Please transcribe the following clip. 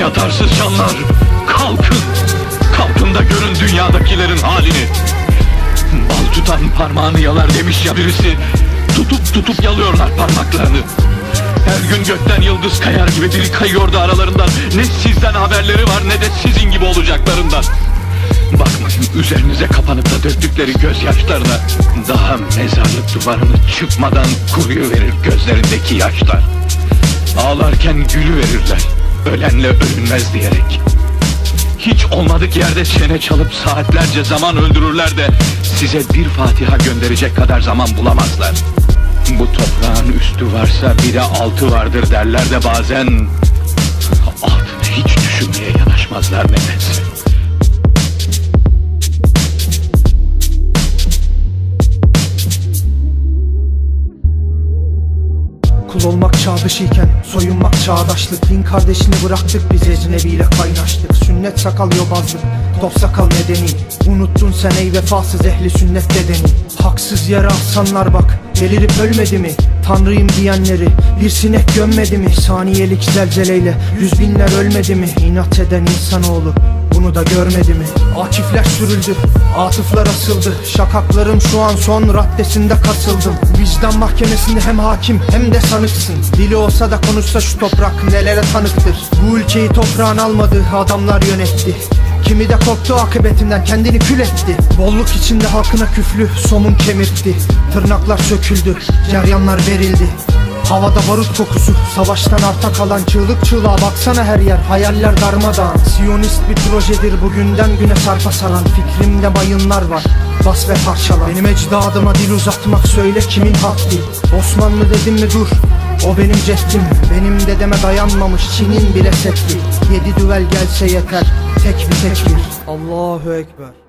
Yatarsız canlar. Kalkın. Kalkın da görün dünyadakilerin halini. Bal tutan parmağını yalar demiş ya birisi. Tutup tutup yalıyorlar parmaklarını. Her gün gökten yıldız kayar gibi dili kayıyordu aralarından. Ne sizden haberleri var ne de sizin gibi olacaklarından. Bakmayın üzerinize kapanıp da döktükleri gözyaşlarına. Daha mezarlık duvarını çıkmadan kuruyuverir gözlerindeki yaşlar. Ağlarken gülü verirler Ölenle ölünmez diyerek. Hiç olmadık yerde çene çalıp saatlerce zaman öldürürler de Size bir Fatiha gönderecek kadar zaman bulamazlar. Bu toprağın üstü varsa bir altı vardır derler de bazen Altını hiç düşünmeye yanaşmazlar nedense Kul olmak çağ dışıyken soyunmak çağdaşlık. Din kardeşini bıraktık biz ecnebiyle kaynaştık. Sünnet sakal yobazlık top sakal nedeni. Unuttun sen ey vefasız ehli sünnet dedeni. Haksız yere aslanlar bak delirip ölmedi mi? Tanrıyım diyenleri bir sinek gömmedi mi? Saniyelik zelzeleyle yüz binler ölmedi mi? İnat eden insanoğlu bunu da görmedi mi? Akifler sürüldü, atıflar asıldı. Şakaklarım şu an son raddesinde kasıldım Vicdan mahkemesinde hem hakim hem de sanıksın. Dili olsa da konuşsa şu toprak nelere tanıktır? Bu ülkeyi toprağın almadığı adamlar yönetti. Kimi de korktu akıbetinden kendini kül etti. Bolluk içinde halkına küflü somun kemirtti. Tırnaklar söküldü, ceryanlar verildi Havada barut kokusu Savaştan arta kalan çığlık çığlığa Baksana her yer hayaller darmadağın. Siyonist bir projedir bugünden güne sarpa saran Fikrimde mayınlar var Bas ve parçala. Benim ecdadıma dil uzatmak söyle kimin haddi Osmanlı dedim mi dur o benim ceddim Benim dedeme dayanmamış Çin'in bile setli Yedi düvel gelse yeter Tek bir tekbir Allahu Ekber